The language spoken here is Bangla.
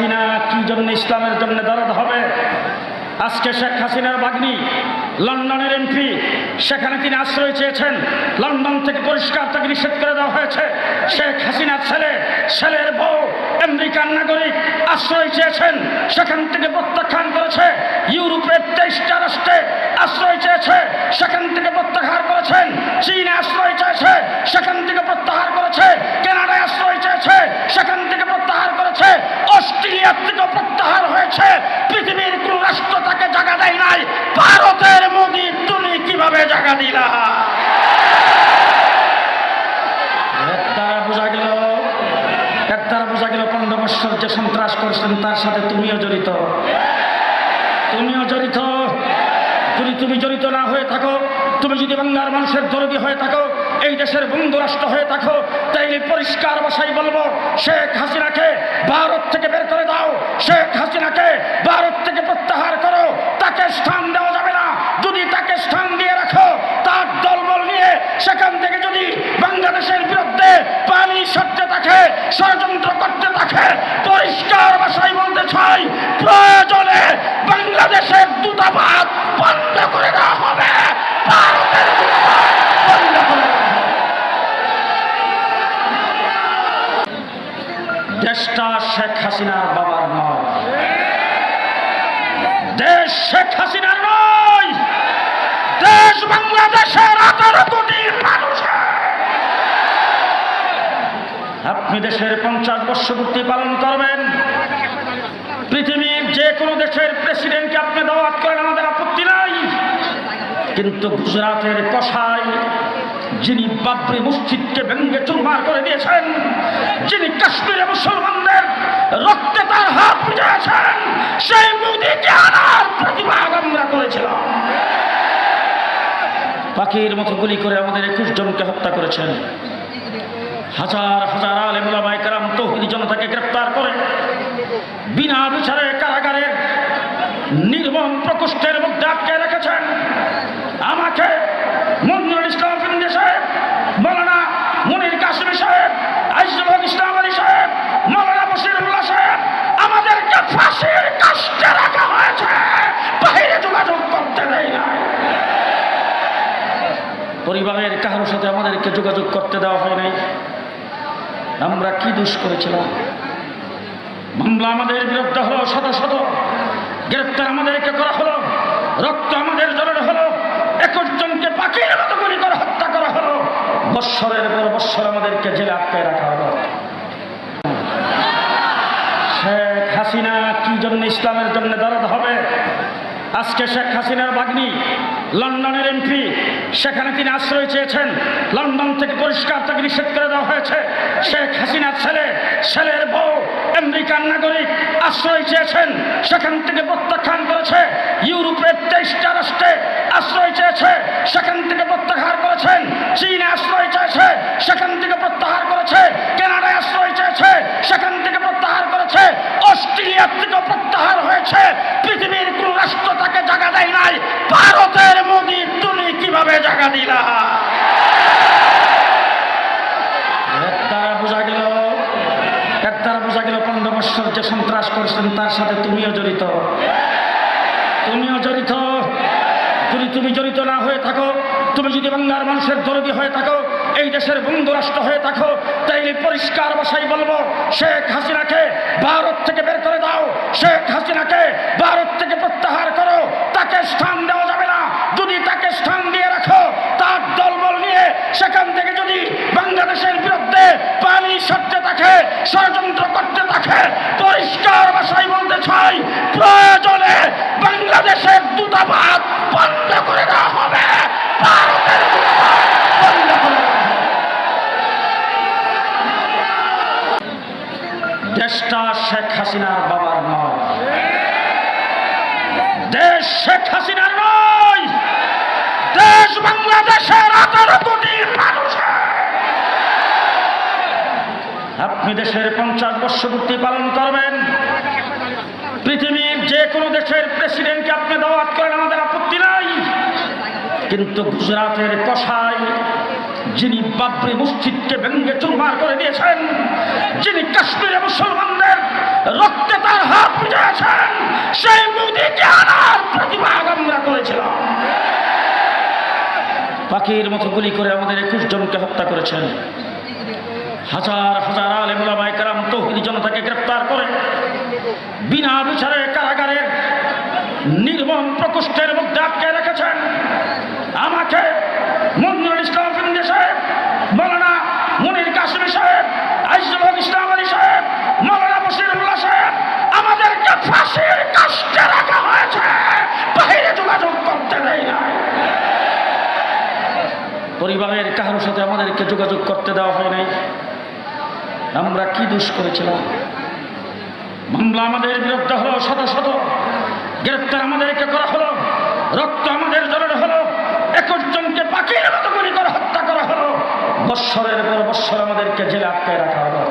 হাসিনা কি জন্য ইসলামের জন্য দরদ হবে। আজকে শেখ হাসিনার বাগ্নি, লন্ডনের এমপি সেখানে তিনি আশ্রয় চেয়েছেন। লন্ডন থেকে পরিষ্কার তাকে নিষেধ করে দেওয়া হয়েছে। শেখ হাসিনার ছেলে, ছেলের বউ আমেরিকান নাগরিক আশ্রয় চেয়েছেন, সেখান থেকে প্রত্যাখ্যান করেছে। ইউরোপের তেইশটা রাষ্ট্রে আশ্রয় চেয়েছে, সেখান থেকে প্রত্যাহার করেছেন। চীনে আশ্রয় চেয়েছে সেখান থেকে প্রত্যাহার করেছে কানাডায় আশ্রয় চেয়েছে সেখান থেকে প্রত্যাহার করেছে অস্ট্রেলিয়া থেকে প্রত্যাহার হয়েছে। পৃথিবীর কোন রাষ্ট্র তাকে জায়গা দেয় নাই। ভারতের মোদী, তুমি কীভাবে জায়গা দিলা? বোঝা গেল এর বোঝা গেল, পনেরো যে সন্ত্রাস করছেন, তার সাথে তুমিও জড়িত। তুমিও জড়িত। যদি তুমি জড়িত না হয়ে থাকো, তুমি যদি বাংলার মানুষের দরদি হয়ে থাকো এই দেশের বন্ধু রাষ্ট্র হয়ে থাকো, তাইলে পরিষ্কার ভাষায় বলব, শেখ হাসিনাকে ভারত থেকে বের করে দাও, শেখ হাসিনাকে ভারত থেকে প্রত্যাহার করো, তাকে স্থান দেওয়া যাবে না। যদি তাকে স্থান দিয়ে রাখো, তার দলবল নিয়ে সেখান থেকে যদি বাংলাদেশের বিরুদ্ধে পানি সরতে থাকে, ষড়যন্ত্র করতে থাকে, পরিষ্কার ভাষায় বলতে চাই, প্রয়োজনে দেশটা শেখ হাসিনার বাবার নয়। দেশ শেখ হাসিনার নয়। দেশ বাংলাদেশের আঠারো কোটি আপনি দেশের পঞ্চাশ বর্ষপূর্তি পালন করবেন। পৃথিবীর যে কোনো দেশের প্রেসিডেন্টকে আপনি দাওয়াত করেন, আমাদের আপত্তি নাই। কিন্তু গুজরাটের কষাই যিনি বাবরি মসজিদকে ভেঙ্গে চুরমার করে দিয়েছেন, যিনি কাশ্মীরে মুসলমানদের রক্তে তার হাত বুঝেছেন সেই মোদীকে আনার প্রতিবাদ আমরা করেছিলাম। পাখির মতো গুলি করে আমাদের একুশ জনকে হত্যা করেছেন। হাজার হাজার আলেমুলামাই কারাম তৌহিদি জনতাকে গ্রেফতার করে বিনা বিচারে কারাগারের নির্মম প্রকোষ্ঠের মধ্যে আটকে রেখেছেন আমাকে মঞ্জুরুল ইসলাম ফিন্দি সাহেব মৌলানা মুনির কাসিমি সাহেব আইজুল ইসলাম আলী সাহেব মৌলানা বসিরুল্লাহ সাহেব আমাদেরকে ফাঁসির কাষ্টে রাখা হয়েছে বাইরে যোগাযোগ করতে দেয় না পরিবারের কারোর সাথে আমাদেরকে যোগাযোগ করতে দেওয়া হয় নাই। আমরা কি দোষ করেছিলাম? মামলা আমাদের বিরুদ্ধে হলো, শত শত। গ্রেপ্তার আমাদেরকে করা হলো, রক্ত আমাদের জড়ানো হলো, একুশ জনকে পাখির মতো করে হত্যা করা হলো। বৎসরের পর বৎসর আমাদেরকে জেলে আটকায় রাখা হলো। শেখ হাসিনা কি জন্য ইসলামের জন্য দরদ হবে? আজকে শেখ হাসিনার বাগ্নি লন্ডনের এমপি সেখানে তিনি আশ্রয় চেয়েছেন। লন্ডন থেকে পরিষ্কার তাকে নিষেধ করে দেওয়া হয়েছে। শেখ হাসিনার ছেলে, ছেলের বউ আমেরিকান নাগরিক আশ্রয় চেয়েছেন। সেখান থেকে প্রত্যাখ্যান করেছে। ইউরোপের তেইশটা রাষ্ট্রে আশ্রয় চেয়েছে। সেখান থেকে প্রত্যাহার করেছেন চীনে আশ্রয় চেয়েছে। সেখান থেকে প্রত্যাহার করেছে। কানাডায় আশ্রয় চেয়েছে। সেখান থেকে প্রত্যাহার করেছে। অস্ট্রেলিয়া থেকে প্রত্যাহার হয়েছে। পৃথিবীর কোন রাষ্ট্র তাকে বৎসর করছেন, তার সাথে তুমিও জড়িত। তুমিও জড়িত। যদি তুমি জড়িত না হয়ে থাকো, তুমি যদি বাংলার মানুষের দরদি হয়ে থাকো, এই দেশের বন্ধু রাষ্ট্র হয়ে থাকো, তাইলে পরিষ্কার বাসাই বলব, শেখ হাসিনাকে ভারত থেকে বের করে দাও। শেখ হাসিনাকে ভারত থেকে প্রত্যাহার করো তাকে স্থান দেওয়া যাবে না যদি তাকে স্থান দিয়ে রাখো তার দলবল নিয়ে সেখান থেকে যদি বাংলাদেশের বিরুদ্ধে পানি সরতে থাকে ষড়যন্ত্র করতে থাকে। পরিষ্কার ভাষায় বলতে চাই, প্রয়োজনে বাংলাদেশের দূতাবাস বন্ধ করে দেওয়া হবে। দেশটা শেখ হাসিনার বাবার নয়। দেশ শেখ হাসিনার নয়। দেশ বাংলাদেশের আঠারো কোটি মানুষের আপনি দেশের পঞ্চাশ বর্ষপূর্তি পালন করবেন। পৃথিবীর যে কোনো দেশের প্রেসিডেন্টকে আপনি দাওয়াত করেন, আমাদের আপত্তি নাই। কিন্তু গুজরাটের কষাই যিনি বাবরি মসজিদকে ভেঙ্গে চুরমার করে দিয়েছেন, যিনি কাশ্মীরে মুসলমানদের রক্তে তার করেছেন সেই মোদীকে আনার প্রতিবাদ আমরা করেছিলাম। পাখির মতো গুলি করে আমাদের একুশ জনকে হত্যা করেছেন। হাজার হাজার আলেমুলামাই কারাম তৌহিদি জনতাকে গ্রেফতার করে বিনা বিচারে কারাগারের নির্মম প্রকোষ্ঠের মধ্যে আটকে রেখেছেন। আমাকে মন্দির ইসলাম ফিন্দি সাহেব, মৌলানা মুনির কাশ্মী সাহেব আইসুল ইসলাম আলী সাহেব, মৌলানা বসিরুল্লাহ সাহেব, আমাদেরকে ফাঁসির কাষ্টে রাখা হয়েছে। বাইরে যোগাযোগ করতে দেয় না পরিবারের কারোর সাথে আমাদেরকে যোগাযোগ করতে দেওয়া হয় নাই। আমরা কি দোষ করেছিলাম? মামলা আমাদের বিরুদ্ধে হলো, শত শত। গ্রেপ্তার আমাদেরকে করা হলো, রক্ত আমাদের জড়ানো হলো, একুশ জনকে পাখির মতো করে হত্যা করা হলো। বৎসরের পর বৎসর আমাদেরকে জেলে আটকায় রাখা হলো।